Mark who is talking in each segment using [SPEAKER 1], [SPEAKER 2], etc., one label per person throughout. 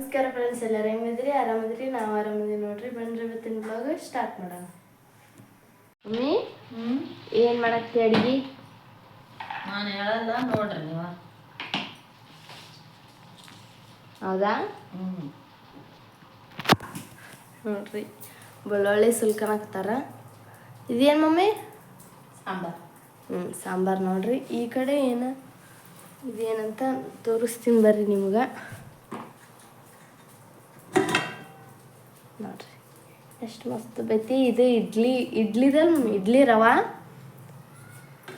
[SPEAKER 1] ನಮಸ್ಕಾರ ಫ್ರೆಂಡ್ಸ್ ಎಲ್ಲರೂ ಹೆಂಗಿದ್ರಿ ಆರಾಮದ್ರಿ ನಾವು ಆರಾಮದ್ರಿ ನೋಡ್ರಿ. ಬನ್ರಿ ಇವತ್ತಿನ ಬ್ಲಾಗ್ ಸ್ಟಾರ್ಟ್ ಮಾಡೋಣ. ಮಮ್ಮಿ ಏನು ಮಾಡತ್ತಿ ಅಡ್ಗಿ?
[SPEAKER 2] ನಾನು ಹೇಳಲ್ಲ ನೋಡ್ರಿ ನೀವು.
[SPEAKER 1] ಹೌದಾ? ನೋಡ್ರಿ ಬೆಳ್ಳುಳ್ಳಿ ಸುಲ್ಕನಾಕ್ತಾರ ಇದೇನು ಮಮ್ಮಿ?
[SPEAKER 2] ಸಾಂಬಾರ್.
[SPEAKER 1] ಹ್ಞೂ ಸಾಂಬಾರು ನೋಡ್ರಿ. ಈ ಕಡೆ ಏನು ಇದೇನಂತ ತೋರಿಸ್ತೀನಿ ಬರ್ರಿ ನಿಮ್ಗೆ. ನೋಡ್ರಿ. ಎಷ್ಟು ಮಸ್ತ್ ಬೈತಿ, ಇದು ಇಡ್ಲಿ ಇಡ್ಲಿದಲ್ಲಿ ಇಡ್ಲಿ ರವಾ.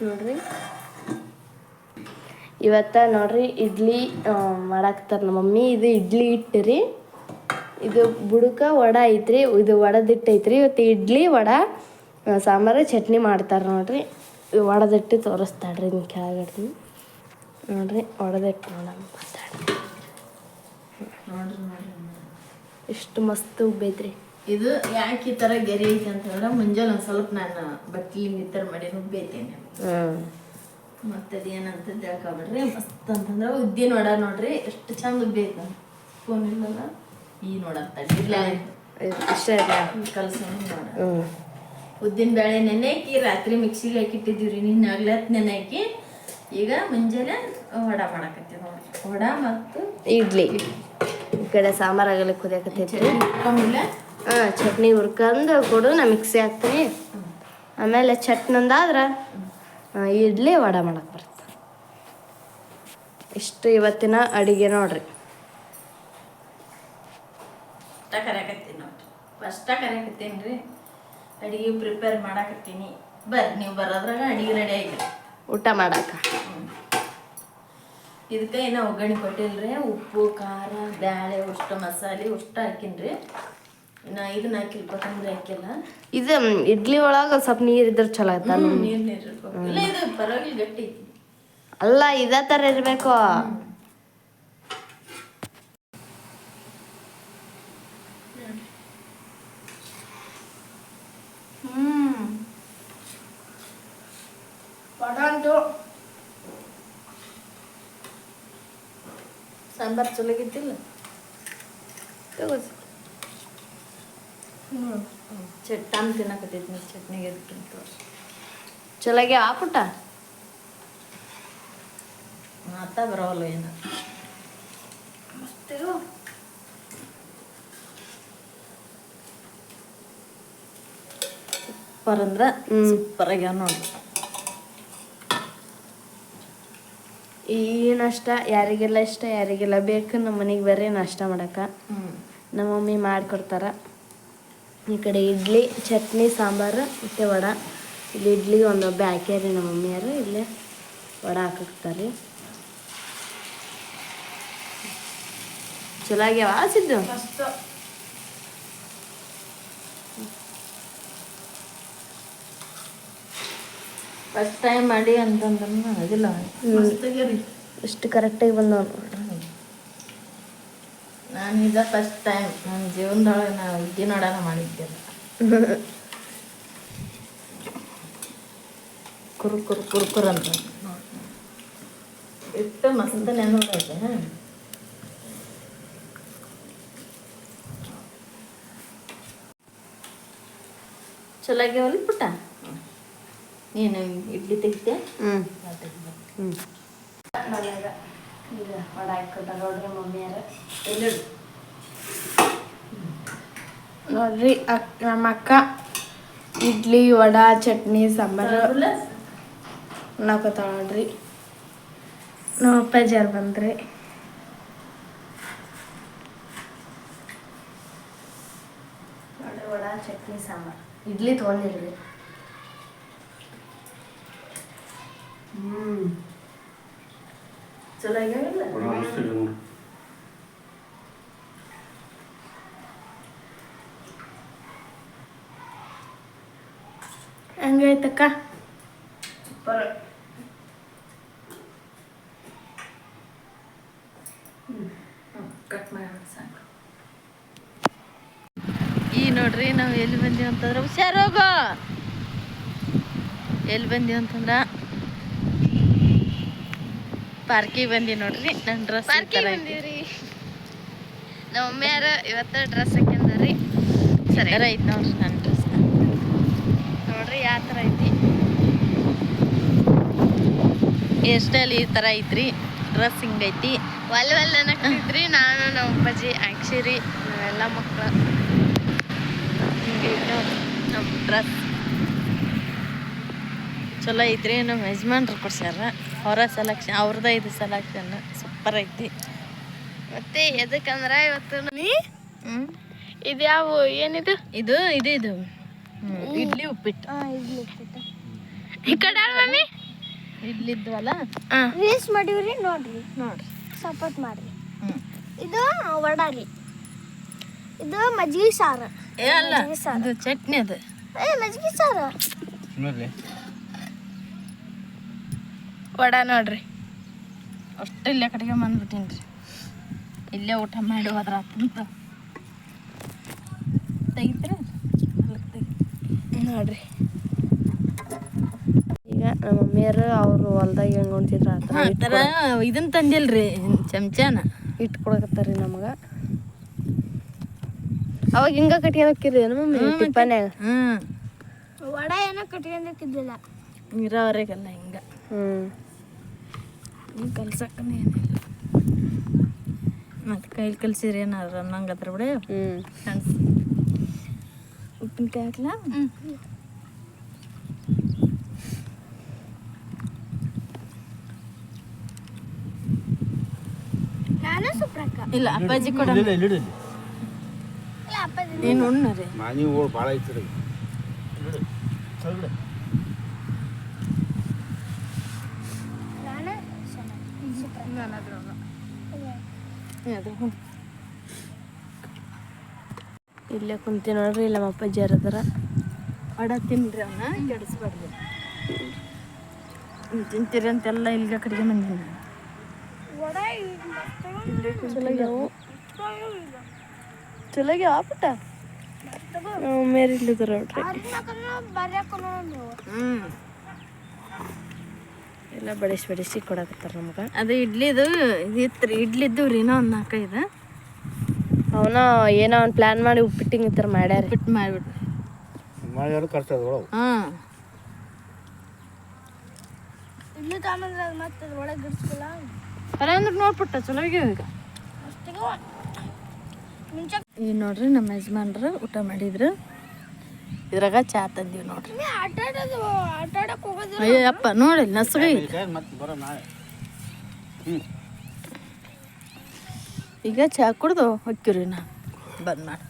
[SPEAKER 1] ನೋಡ್ರಿ. ಇವತ್ತ ನೋಡ್ರಿ ಇಡ್ಲಿ ಮಾಡಾಕ್ತಾರ ನಮ್ಮ ಮಮ್ಮಿ. ಇದು ಇಡ್ಲಿ ಹಿಟ್ಟು ರೀ ಇದು ಬುಡಕ ವಡ ಐತ್ರಿ, ಇದು ವಡದಿಟ್ಟು ಐತ್ರಿ. ಇವತ್ತು ಇಡ್ಲಿ, ವಡ ಸಾಂಬಾರು, ಚಟ್ನಿ ಮಾಡ್ತಾರೆ ನೋಡ್ರಿ. ಒಡದಿಟ್ಟು ತೋರಿಸ್ತಾಳ್ರಿ ನಿಮ್ಮ ಕೆಳಗಡೆ ನೋಡ್ರಿ
[SPEAKER 2] ನೋಡ್ರಿ ನೋಡ್ರಿ.
[SPEAKER 1] ಎಷ್ಟು ಮಸ್ತ್ ಉಬ್ಬೈತ್ರಿ.
[SPEAKER 2] ಇದು ಯಾಕೆ ಈ ಥರ ಗೆರೆ ಐತೆ ಅಂತ ಹೇಳಿದ್ರೆ ಮುಂಜಾನೆ ಒಂದು ಸ್ವಲ್ಪ ನಾನು ಬಟ್ಲಿಂದ ಈ ಥರ ಮಾಡಿ ನುಬ್ಬೇತೇನೆ
[SPEAKER 1] ಹ್ಞೂ
[SPEAKER 2] ಮತ್ತೆ ಅದೇನಂತ ತಿಳ್ಕೊಬಿಡ್ರಿ ಮಸ್ತ್ ಅಂತಂದ್ರೆ ಉದ್ದಿನ ನೋಡ ನೋಡ್ರಿ ಎಷ್ಟು ಚಂದ ಉಬ್ಬೇತ ಫೋನ್ ಇಲ್ಲಲ್ಲ? ಈ ನೋಡಂತ ಇಲ್ಲ. ಕಲ್ಸೋಣ ನೋಡ. ಉದ್ದಿನ ಬೇಳೆ ನೆನೆ ಹಾಕಿ ರಾತ್ರಿ ಮಿಕ್ಸಿಗೆ ಹಾಕಿಟ್ಟಿದ್ದೀವಿ ನಿನ್ನೆ ಆಗ್ಲತ್ ನೆನೆ ಹಾಕಿ. ಈಗ ಮುಂಜಾನೆ ವಡ ಮಾಡಕತ್ತೀವಿ ನೋಡ್ರಿ. ವಡ ಮತ್ತು
[SPEAKER 1] ಇಡ್ಲಿ. ಈ ಕಡೆ ಸಾಂಬಾರು ಆಗಲಿ ಕುದಿಯಕತ್ತೈತ್ರಿ
[SPEAKER 2] ಚಟ್ನಿ ಇಟ್ಕೊಂಡಿಲ್ಲ
[SPEAKER 1] ಹಾಂ ಚಟ್ನಿ ಹುರ್ಕಂದು ಕೊಡು ನಾ ಮಿಕ್ಸಿ ಹಾಕ್ತೀನಿ. ಆಮೇಲೆ ಚಟ್ನಿ ಆದ್ರೆ ಇಡ್ಲಿ ವಡ ಮಾಡಕ್ಕೆ ಬರುತ್ತೆ. ಇಷ್ಟು ಇವತ್ತಿನ ಅಡಿಗೆ ನೋಡ್ರಿ.
[SPEAKER 2] ಫಸ್ಟ ಕರೆಯಕತ್ತೀನಿ ರೀ ಅಡಿಗೆ ಪ್ರಿಪೇರ್ ಮಾಡಾಕತ್ತೀನಿ. ಬರ್ರಿ ನೀವು ಬರೋದ್ರಾಗ ಅಡಿಗೆ ರೆಡಿ ಆಗಿ
[SPEAKER 1] ಊಟ ಮಾಡಕ್ಕೆ
[SPEAKER 2] ಇದಕ್ಕೆ ಏನೋ ಒಗ್ಗರಣೆ ಕೊಟ್ಟಿಲ್ರಿ ಉಪ್ಪು ಖಾರ ಬ್ಯಾಳೆ ಉಷ್ಟು ಮಸಾಲೆ ಉಷ್ಟು ಹಾಕಿನ್ರಿ. ನಾ ಇದನ್ನ ಹಾಕಿಲ್ಲ ಕೊತ್ತಂಬರಿ ಹಾಕಿಲ್ಲ.
[SPEAKER 1] ಇದು ಇಡ್ಲಿ ಒಳಗೆ ಸ್ವಲ್ಪ ನೀರು ಇದ್ರೆ ಚಲೋ ಆಯ್ತಾ?
[SPEAKER 2] ನೀರು ನೀರು ಇಲ್ಲ ಇದು ಪರವಾಗಿಲ್ಲ ಗಟ್ಟಿ
[SPEAKER 1] ಅಲ್ಲ ಇದೇ ಥರ ಇರಬೇಕು.
[SPEAKER 2] ಸಾಂಬಾರು ಚಲೋಗಿದ್ದಿಲ್ಲ.
[SPEAKER 1] ಹ್ಞೂ
[SPEAKER 2] ಚಟ್ ತಾನು ತಿನ್ನಕತ್ತೈತಿ ಚಟ್ನಿಗೆ ಅದಕ್ಕಿಂತ
[SPEAKER 1] ಚಲಾಗಿ ಆಪುಟ
[SPEAKER 2] ಮಾತ ಬರೋಲ್ಲ ಏನು? ಸೂಪರ್ ಅಂದ್ರೆ
[SPEAKER 1] ಹ್ಮ್.
[SPEAKER 2] ಸೂಪರ್ ಆಗ್ಯಾವ ನೋಡಿ.
[SPEAKER 1] ಈ ನಾಷ್ಟ ಯಾರಿಗೆಲ್ಲ ಇಷ್ಟ ಯಾರಿಗೆಲ್ಲ ಬೇಕು ನಮ್ಮ ಮನೆಗೆ ಬರ್ರಿ ನಾಷ್ಟ ಮಾಡಕ್ಕೆ. ನಮ್ಮ ಮಮ್ಮಿ ಮಾಡಿಕೊಡ್ತಾರ. ಈ ಕಡೆ ಇಡ್ಲಿ ಚಟ್ನಿ ಸಾಂಬಾರು ಮತ್ತು ವಡ. ಇಲ್ಲಿ ಇಡ್ಲಿ ಒಂದು ಒಬ್ಬೆ ಹಾಕ್ಯಾರಿ ನಮ್ಮ ಮಮ್ಮಿಯರು ಇಲ್ಲೇ ವಡ ಹಾಕಿರ್ತಾರೆ ಚಲೋ ಆಗ್ಯಾವ ಸಿದ್ದು?
[SPEAKER 2] ಫಸ್ಟ್ ಟೈಮ್ ಮಾಡಿ ಅಂತಂದ್ರೆ ಆಗಿಲ್ಲ.
[SPEAKER 1] ಇಷ್ಟು ಕರೆಕ್ಟಾಗಿ ಬಂದವ
[SPEAKER 2] ನಾನು ಇದ ಫಸ್ಟ್ ಟೈಮ್ ನನ್ನ ಜೀವನದೊಳಗೆ ನಾವು ಇಡ್ಲಿ ನೋಡೋಣ ಮಾಡಿದ್ದೆ ಕುರು ಕುರು ಕುರು ಕುರು ಅಂತ. ಇಟ್ಟು ಮಸ್ತ್ ನೆನಪೈತೆ ಚಲೋ ಆಗ್ಯಾವಲ್ಲ ಪುಟ್ಟ? ನೀನು ಇಡ್ಲಿ ತೆಗಿತೆ
[SPEAKER 1] ಹ್ಞೂ ಹ್ಞೂ ಮನ್ಯಾಗ ಈಗ ವಡ ಹಾಕ್ಕೊಟ್ಟಾರ ನೋಡ್ರಿ ಮಮ್ಮಿಯಾರ
[SPEAKER 2] ಎಲ್ಲಿ
[SPEAKER 1] ನೋಡ್ರಿ ಅಕ್ ನಮ್ಮ ಅಕ್ಕ ಇಡ್ಲಿ ವಡ ಚಟ್ನಿ ಸಾಂಬಾರು. ನಾಕೋತಾಳ ನೋಡ್ರಿ. ನಮ್ಮ ಅಪ್ಪಾಜಿಯವ್ರು ಬಂದ್ರಿ ವಡ ಚಟ್ನಿ ಸಾಂಬಾರು. ಇಡ್ಲಿ ತೊಗೊಂಡಿರ್ರಿ.
[SPEAKER 2] ಚಲೋ ಆಗ್ಯಾವಿಲ್ಲ
[SPEAKER 1] ಹಂಗಾಯ್ತಕ್ಕ
[SPEAKER 2] ಈ ನೋಡ್ರಿ ನಾವು ಎಲ್ಲಿ ಬಂದೀವಿ ಅಂತಂದ್ರೆ ಹುಷಾರೋಗ ಎಲ್ಲಿ ಬಂದೀವಿ ಅಂತಂದ್ರೆ ಪಾರ್ಕಿಗೆ ಬಂದಿ ನೋಡ್ರಿ. ನನ್ನ ಡ್ರೆಸ್
[SPEAKER 1] ನಮ್ಮ ಮಮ್ಮಿಯಾರ ಇವತ್ತು ಡ್ರೆಸ್ ಹಾಕ್ಯಂದ್ರಿ. ಸರಿ.
[SPEAKER 2] ಐತಿ ನೋಡ್ರಿ ನನ್ನ ಡ್ರೆಸ್
[SPEAKER 1] ನೋಡ್ರಿ ಯಾವ ಥರ ಐತಿ.
[SPEAKER 2] ಎಷ್ಟಲ್ಲಿ ಈ ಥರ ಐತ್ರಿ? ಡ್ರೆಸ್ ಹಿಂಗೈತಿ
[SPEAKER 1] ಒಲ್ ಒಲ್ ಅನ್ನಕ್ತಿದ್ರಿ ನಾನು ನಮ್ಮ ಅಪ್ಪಾಜಿ ಆಕ್ಸಿರಿ ನಾವೆಲ್ಲ ಮಕ್ಕಳು
[SPEAKER 2] ಹಿಂಗೈತಿ ನಮ್ಮ ಡ್ರೆಸ್ ಚಲೋ ಐತ್ರಿ ನಮ್ಮ ಯಜಮಾನ್ರು ಕೊಡ್ಸ್ಯಾರ. ಅವರ ಸೆಲೆಕ್ಷನ್ ಅವ್ರದ ಇದು ಸೆಲೆಕ್ಷನ್ ಸೂಪರ್ ಐತಿ.
[SPEAKER 1] ಮತ್ತೆ ಎದಕ್ಕಂದ್ರ ಇವತ್ತು ನೀ ಇದು ಯಾವ ಏನಿದು?
[SPEAKER 2] ಇದು ಇದು ಇದು. ಹ್ಮ್, ಇಡ್ಲಿ ಉಪ್ಪಿಟ್ಟು.
[SPEAKER 1] ಈ ಕಡೆ ಮಮ್ಮಿ?
[SPEAKER 2] ಇಡ್ಲಿ ಇದ್ವಲ್ಲ
[SPEAKER 3] ರೀಲ್ಸ್ ಮಾಡಿವ್ರಿ ನೋಡ್ರಿ.
[SPEAKER 2] ನೋಡ್ರಿ.
[SPEAKER 3] ಸಪೋರ್ಟ್ ಮಾಡ್ರಿ.
[SPEAKER 2] ಹ್ಞೂ
[SPEAKER 3] ಇದು ವಡ ರೀ ಇದು ಮಜ್ಜಿಗೆ ಸಾರು.
[SPEAKER 2] ಏ ಅಲ್ಲ. ಅದು ಚಟ್ನಿ ಅದು.
[SPEAKER 3] ಏ ಮಜ್ಜಿಗೆ ಸಾರು.
[SPEAKER 1] ವಡ ನೋಡ್ರಿ.
[SPEAKER 2] ಅಷ್ಟು ಇಲ್ಲೇ ಕಡೆಗೆ ಬಂದ್ಬಿಟ್ಟೀನಿ ರೀ ಇಲ್ಲೇ ಊಟ ಮಾಡಿ ಹೋದ್ರ ಅಂತ ತೆಗಿತೀರಿ?
[SPEAKER 1] ನೋಡ್ರಿ. ಈಗ ನಮ್ಮ ಮಮ್ಮಿಯರು ಅವರು ಹೊಲ್ದಾಗ ಹೆಂಗ್ ಹೊಂಟಿದ್ರ ಆ ಥರ
[SPEAKER 2] ಇದನ್ನ ತಂದಿಲ್ರಿ ಚಮಚಾನ.
[SPEAKER 1] ಇಟ್ಟು ಕೊಡಕತ್ತಾರಿ ನಮ್ಗೆ. ಅವಾಗ ಹಿಂಗ ಕಟ್ಕೊಂಡು ಹೋಗಿರಿ ಮಮ್ಮಿ? ಟಿಪ್ಪನ್ಯಾಗ?
[SPEAKER 2] ಹ್ಞೂ
[SPEAKER 3] ವಡ ಏನೋ ಕಟ್ಕೊಂಡಕ್ಕಿದ್ದಿಲ್ಲ
[SPEAKER 2] ನೀರಾವರಿಗೆಲ್ಲ ಹಿಂಗ.
[SPEAKER 1] ಹ್ಞೂ
[SPEAKER 2] ಹಿಂಗೆ ಕಲ್ಸಕ್ಕನೇ ಏನಿಲ್ಲ ಮತ್ತೆ ಕೈಲಿ ಕಲ್ಸಿರಿ ಏನಾದ್ರು ಅನ್ನಂಗೆ ಹತ್ರ ಬಿಡ. ಫ್ರೆಂಡ್ಸ್ ಉಪ್ಪಿನಕಾಯಿ ಹಾಕ್ಲ? ಇಲ್ಲ ಅಪ್ಪಾಜಿ ಕೊಡ. ನೀನು ಉಣ್ಣರಿ
[SPEAKER 4] ಮಾನಿಗಳು ಭಾಳ ಐತ್ರಿ
[SPEAKER 3] ನಾನು
[SPEAKER 1] ಇಲ್ಲೇ ಕುಂತಿ ನೋಡ್ರಿ ಇಲ್ಲ ಅಪ್ಪ ಜರದ್ರ ಅಡ
[SPEAKER 2] ವಡ ತಿನ್ರಿ ಅವನ್ನ ಕೆಡಿಸ್ಬಾರ್ದು ತಿಂತೀರಿ ಅಂತೆಲ್ಲ ಇಲ್ಲಿಗೆ ಕಡೆಗೆ ಬಂದೀನಿ
[SPEAKER 3] ಚಲೋಗಿ
[SPEAKER 1] ಆಪಟ ಚಲಾಗ್ಯಾವ ಪುಟ್ಟ ಮೇರಿ ಇಲ್ಲಿದಾರ ನೋಡ್ರಿ.
[SPEAKER 2] ಹ್ಞೂ
[SPEAKER 1] ಎಲ್ಲ ಬಡಿಸಿ ಬಡಿಸಿ ಕೊಡಕತ್ತಾರ ನಮ್ಗೆ.
[SPEAKER 2] ಅದು ಇಡ್ಲಿದು ಇದು ಇತ್ತು ರೀ ಇಡ್ಲಿದ್ದು ರೀ ಇನ್ನೂ ಒಂದು ನಾಲ್ಕೈದು.
[SPEAKER 1] ಅವನ ಏನೋ ಒಂದು ಪ್ಲಾನ್ ಮಾಡಿ ಉಪ್ಪಿಟ್ಟಿಂಗ್ ಈ ಥರ ಮಾಡ್ಯಾರ.
[SPEAKER 2] ಬಿಟ್ಟು ಮಾಡಿಬಿಡ್ರಿ
[SPEAKER 4] ಮಾಡಿದ್ರೆ ಖರ್ಚು ಅದ ಒಳಗೆ
[SPEAKER 2] ಹಾಂ
[SPEAKER 3] ಇಲ್ಲಿ ತಗೊಂಡ್ರೆ ಮತ್ತೆ ಒಳಗೆ ಗಿಡ್ಸ್ಕೊಲ್ಲ
[SPEAKER 2] ಅರ ಅಂದ್ರೆ ನೋಡ್ಬಿಟ್ಟ ಚಲೋ ಆಗ್ಯಾವ ಈಗ. ಈಗ ನೋಡ್ರಿ ನಮ್ಮ ಯಜಮಾನ್ರು ಊಟ ಮಾಡಿದ್ರು. ಇದ್ರಾಗ ಚಾ ತಂದೀವಿ ನೋಡ್ರಿ.
[SPEAKER 3] ಆಟ ಆಡೋದು ಆಟ ಆಡಕ್
[SPEAKER 2] ಅಯ್ಯೋ ಅಪ್ಪ ನೋಡಿ
[SPEAKER 4] ಬರೋ
[SPEAKER 2] ಈಗ ಚಾ ಕುಡ್ದು ಹೊಕ್ಕಿವ್ರಿ ನಾ. ಬಂದ್ ಮಾಡಿ.